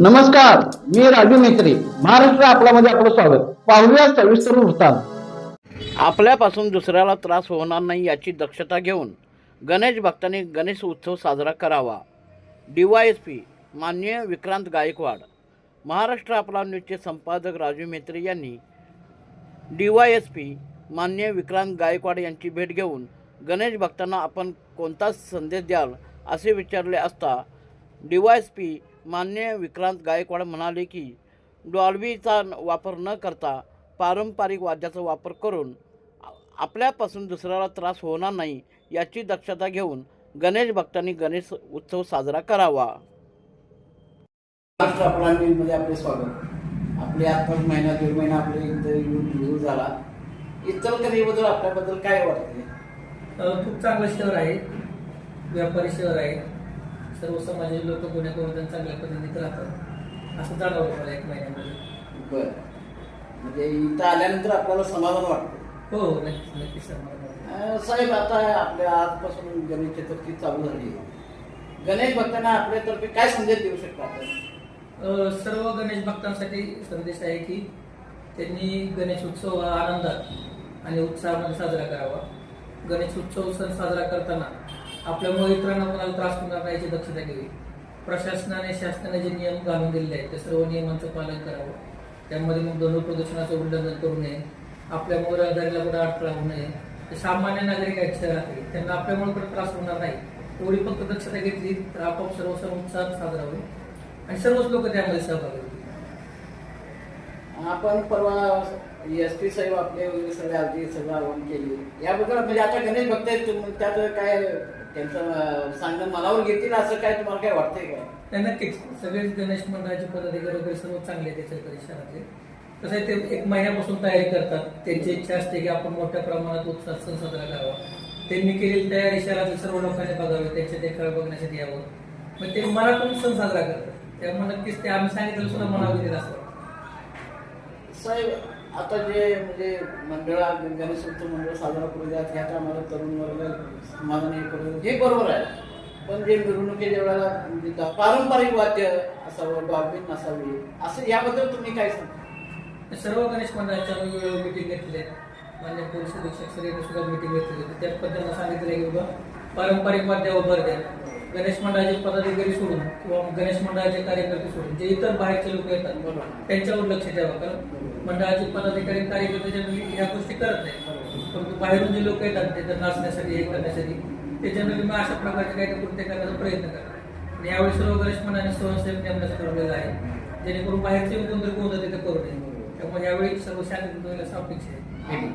नमस्कार मी राजू मेत्री महाराष्ट्र आपल्यामध्ये आपलं स्वागत. पाहूया सविस्तर वृत्तांत. आपल्यापासून दुसऱ्याला त्रास होणार नाही याची दक्षता घेऊन गणेश भक्तांनी गणेश उत्सव साजरा करावा. डी वाय एस पी मान्य विक्रांत गायकवाड. महाराष्ट्र आपला न्यूजचे संपादक राजू मेत्री यांनी डी वाय एस पी मान्य विक्रांत गायकवाड यांची भेट घेऊन गणेश भक्तांना आपण कोणता संदेश द्याल असे विचारले असता डी वाय एस पी मान्य विक्रांत गायकवाड म्हणाले की डॉल्बीचा वापर न करता पारंपरिक वाद्याचा वापर करून आपल्यापासून दुसऱ्याला त्रास होणार नाही याची दक्षता घेऊन गणेश भक्तांनी गणेश उत्सव साजरा करावा. महाराष्ट्र आपला स्वागत. आपले आत्ताच महिना दीड महिना आपले झाला. इचलकरंजीबद्दल आपल्याबद्दल काय वाटते खूप चांगलं शहर आहे. व्यापारी शहर आहे. सर्व समाजाचे लोक पुण्याकडून चांगल्या पद्धतीत राहतात. असं जाणवलं मला एक महिन्यामध्ये. बरं. म्हणजे इथं आल्यानंतर आपल्याला समाधान वाटतं. हो नक्कीच नक्कीच समाधान. अं, साहेब आता आपल्या आजपासून गणेश चतुर्थी चालू झाली. आहे. गणेश भक्तांना आपल्यातर्फे काय संदेश देऊ शकता आपण? अ, सर्व गणेश भक्तांसाठी संदेश आहे की त्यांनी गणेश उत्सव हा आनंदात आणि उत्साहामध्ये साजरा करावा. गणेश उत्सव सण साजरा करताना आपल्यामुळे इतरांना कोणाला त्रास होणार नाही याची दक्षता घ्यावी. प्रशासनाने शासनाने जे नियम घालून दिलेले आहेत त्या सर्व नियमांचं पालन करावं. त्यामध्ये मग ध्वनी प्रदूषणाचं उल्लंघन करू नये. आपल्यामुळे रहदारीला कुठं अडथळा होऊ नये. सामान्य नागरिक आहेत शहरातील त्यांना आपल्यामुळे कुठं त्रास होणार नाही. एवढी फक्त दक्षता घेतली तर आपोआप सर्व सण उत्साहात साजरा होईल. आणि सर्वच लोक त्यामध्ये सहभागी होतील. आपण परवा एस पी साहेब आपले वगैरे सगळे आधी सगळं आवाहन केली. याबद्दल म्हणजे आता गणेश भक्त आहेत त्यात काय त्यांचं सांगणं मनावर घेतील असं काय तुम्हाला काय वाटतंय का नाही नक्कीच. सगळेच गणेश मंडळाचे पदाधिकारी वगैरे सर्व चांगले आहेत त्याच्या परिसरातले. कसं आहे ते एक महिन्यापासून तयारी करतात. त्यांची इच्छा असते की आपण मोठ्या प्रमाणात उत्साह सण साजरा करावा. त्यांनी केलेली तयारी शहरातील सर्व लोकांनी बघावी त्यांच्या देखभाल बघण्यासाठी यावं. मग ते मनातून सण साजरा करतात. त्यामुळे नक्कीच ते आम्ही सांगितलं सुद्धा मनावर घेतील असं साहेब आता जे म्हणजे मंडळ गणेश उत्सव मंडळ साजरा करू द्या ह्यात आम्हाला तरुण वर्ग समाधान हे करू. हे बरोबर आहे. पण जे मिरवणुकीच्या वेळेला म्हणजे पारंपरिक वाद्य असावं डॉल्बिन नसावी असं याबद्दल तुम्ही काय सांगता? सर्व गणेश मंडळाच्या वेगवेगळ्या मिटिंग आहेत. मान्य पोलीस अधीक्षक सर यांनी सुद्धा मिटिंग घेतली होती त्यात त्यांना सांगितलं की बाबा पारंपरिक वाद्यावर भर द्या. गणेश मंडळाचे पदाधिकारी सोडून किंवा गणेश मंडळाचे कार्यकर्ते सोडून जे इतर बाहेरचे लोक येतात बरोबर. त्यांच्यावर लक्ष द्यावं. कारण मंडळाचे पदाधिकारी कार्यकर्ते या गोष्टी करत नाही. परंतु बाहेरून जे लोक येतात ते तर नाचण्यासाठी हे करण्यासाठी त्याच्यामुळे मी अशा प्रकारचे काही कृत्य करण्याचा प्रयत्न करणार आणि यावेळी सर्व गणेश मनाने स्वयंसेवक नेमण्यास ठरवलेला आहे. जेणेकरून बाहेरचे कोणतरी होतं ते करू नये. त्यामुळे यावेळी सर्व शांत होईल असं अपेक्षा आहे